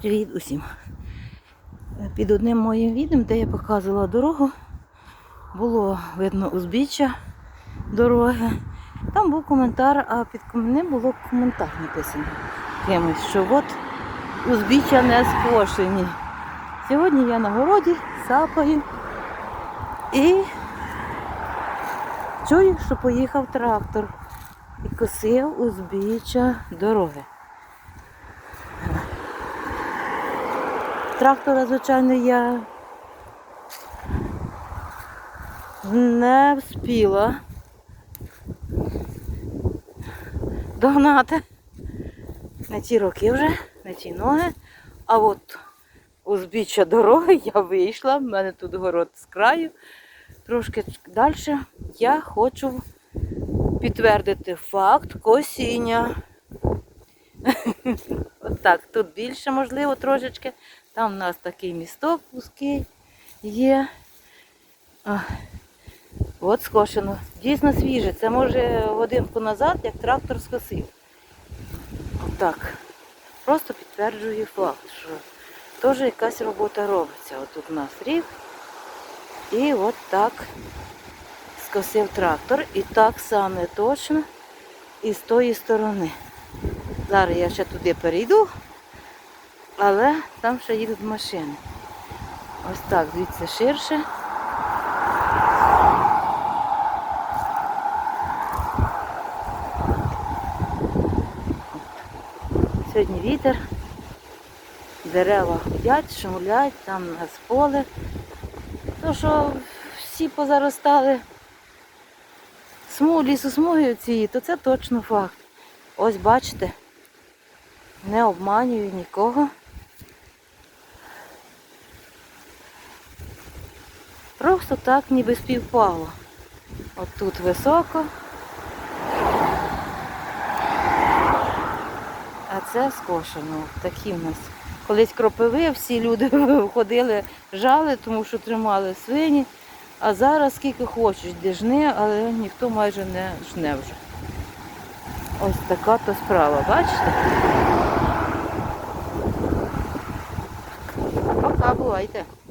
Привіт усім. Під одним моїм відео, де я показувала дорогу, було видно узбіччя дороги. Там був коментар, а під ним було коментар написано кимось, що от узбіччя не скошені. Сьогодні я на городі сапаю і чую, що поїхав трактор і косив узбіччя дороги. Трактора, звичайно, я не вспіла догнати. На ті роки вже, на ті ноги. А от узбіччя дороги я вийшла, в мене тут город з краю. Трошки далі я хочу підтвердити факт косіння. Отак, тут більше можливо трошечки. Там у нас такий місток вузький є. От скошено. Дійсно свіже. Це може годинку назад, як трактор скосив. Отак. Просто підтверджую факт, що теж якась робота робиться. От тут у нас рік. І от так скосив трактор. І так саме точно і з тої сторони. Зараз я ще туди перейду, але там ще їдуть машини. Ось так, звідси ширше. Сьогодні вітер, дерева гудять, шумлять, там у нас поле. То, що всі позаростали смуг, лісосмуги цієї, то це точно факт. Ось бачите, не обманюю нікого. Просто так ніби співпало. От тут високо, а це скошено. Такі в нас. Колись кропиви, всі люди ходили, жали, тому що тримали свині. А зараз скільки хочеш, де жни, але ніхто майже не жне вже. Ось така то справа, бачите? Пока, бувайте.